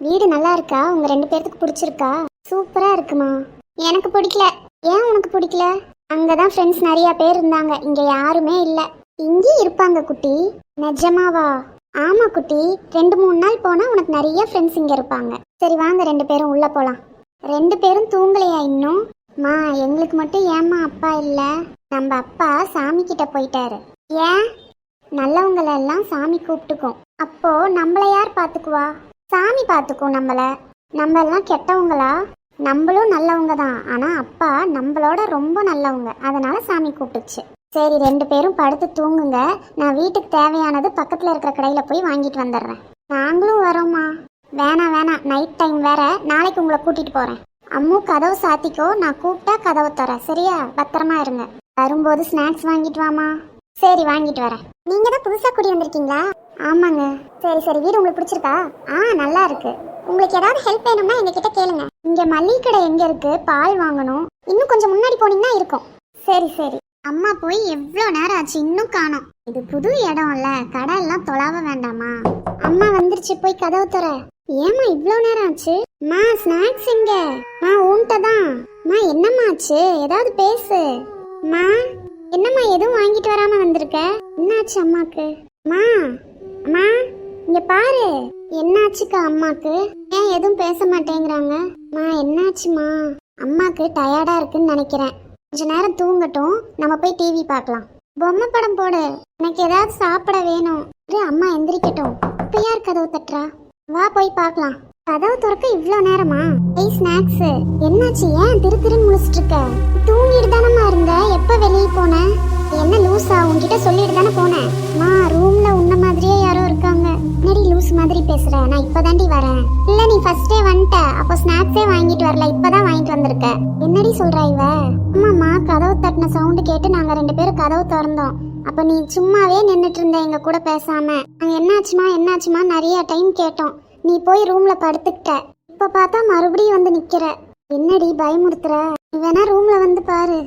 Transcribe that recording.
வீடு நல்லா இருக்கா? உங்க ரெண்டு பேர்த்துக்கு பிடிச்சிருக்கா? சூப்பரா இருக்குமா? எனக்கு பிடிக்கல. ஏன் உனக்கு பிடிக்கல? அங்கதான் ஃப்ரெண்ட்ஸ் நிறைய பேர் இருந்தாங்க. இங்க யாருமே இல்ல. இங்கேயும் இருப்பாங்க குட்டி. நிஜமாவா? ஆமா குட்டி. ரெண்டு மூணு நாள் போனா உனக்கு நிறைய ஃப்ரெண்ட்ஸ் இங்க இருப்பாங்க. சரி வாங்க ரெண்டு பேரும் உள்ள போலாம். ரெண்டு பேரும் தூங்கலையா இன்னும்? மா எங்களுக்கு மட்டும் ஏம்மா அப்பா இல்ல? நம்ம அப்பா சாமி கிட்ட போயிட்டாரு. ஏன்? நல்லவங்களெல்லாம் சாமி கூப்பிட்டுக்கும். அப்போ நம்மள யார் பாத்துக்குவா? சாமி பார்த்துக்கும் நம்மள. நம்ம எல்லாம் கெட்டவங்களா? நம்மளும் நல்லவங்க தான் ஆனா அப்பா நம்மளோட ரொம்ப நல்லவங்க. அதனால சாமி கூப்பிட்டுச்சு. சரி ரெண்டு பேரும் படுத்து தூங்குங்க. நான் வீட்டுக்கு தேவையானது பக்கத்துல இருக்கிற கடையில போய் வாங்கிட்டு வந்துடுறேன். நாங்களும் வரோம்மா. வேணாம் வேணாம் நைட் டைம் வேற. நாளைக்கு உங்களை கூட்டிட்டு போறேன். அம்மு கதவு சாத்திக்கோ. நான் கூப்பிட்டா கதவை தரேன். சரியா? பத்திரமா இருங்க. வரும்போது ஸ்நாக்ஸ் வாங்கிட்டு வாமா சரி வாங்கிட்டு வரேன். நீங்க தான் புதுசா குடி வந்திருக்கீங்களா? ஆமாங்க. சரி சரி வீடு உங்களுக்கு பிடிச்சிருக்கா? ஆ நல்லா இருக்கு. உங்களுக்கு ஏதாவது ஹெல்ப் வேணும்னா எங்ககிட்ட கேளுங்க. இங்க மல்லிகை கடை எங்க இருக்கு? பால் வாங்கணும். இன்னும் கொஞ்சம் முன்னாடி போனீங்கன்னா இருக்கும். சரி சரி. அம்மா போய் எவ்வளோ நேரம் ஆச்சு இன்னும் காணோம். இது புது இடம்ல. கடை எல்லாம் தொலாவ வேண்டாமா? அம்மா வந்துருச்சு போய் கதவு தர ஏமா இவ்வளோ நேரம் ஆச்சு? மா ஸ்நாக்ஸ் எங்க? மா உன்கிட்ட தான். மா என்னம்மா ஆச்சு? ஏதாவது பேசு. மா என்னம்மா எதுவும் வாங்கிட்டு வராம வந்திருக்க? என்னாச்சு அம்மாக்கு? அம்மா அம்மா இங்க பாரு. என்னாச்சுக்கா அம்மாக்கு? ஏன் எதுவும் பேச மாட்டேங்கிறாங்க? அம்மா என்னாச்சுமா? அம்மாக்கு டயர்டா இருக்குன்னு நினைக்கிறேன். கொஞ்ச நேரம் தூங்கட்டும். நம்ம போய் டிவி பார்க்கலாம். பொம்மை படம் போடு. எனக்கு ஏதாவது சாப்பிட வேணும். இரு, அம்மா எந்திரிக்கட்டும். இப்ப யார் கதவு தட்டுறா? வா போய் பார்க்கலாம். கதவு திறக்க இவ்வளோ நேரமா? ஏய் ஸ்நாக்ஸ் என்னாச்சு? ஏன் திரு திருன்னு முழிச்சிட்டு இருக்க? தூங்கிட்டு தானம்மா எப்போ வெளியே போனேன் என்ன லூசா? உன்கிட்ட சொல்லிட்டு தானே போனேன் மா ரூம்ல உன்ன மாதிரியே யாரோ இருக்காங்க. நெடி லூஸ் மாதிரி பேசுற? நான் இப்பதாண்டி வரேன். இல்ல நீ ஃபர்ஸ்டே வந்துட்ட. அப்போ ஸ்நாக்ஸே வாங்கிட்டு வரல. இப்பதான் வாங்கிட்டு வந்திருக்க. என்னடி சொல்ற இவ? ஆமாம்மா கதவு தட்டின சவுண்டு கேட்டு நாங்க ரெண்டு பேரும் கதவு திறந்தோம். அப்ப நீ சும்மாவே நின்னுட்டு இருந்த எங்க கூட பேசாம. நாங்க என்னாச்சுமா என்னாச்சுமா நிறைய டைம் கேட்டோம். நீ போய் ரூம்ல படுத்துக்கிட்ட. இப்ப பார்த்தா மறுபடியும் வந்து நிக்கிற. என்னடி பயமுறுத்துற? நீ வேணா ரூம்ல வந்து பாரு.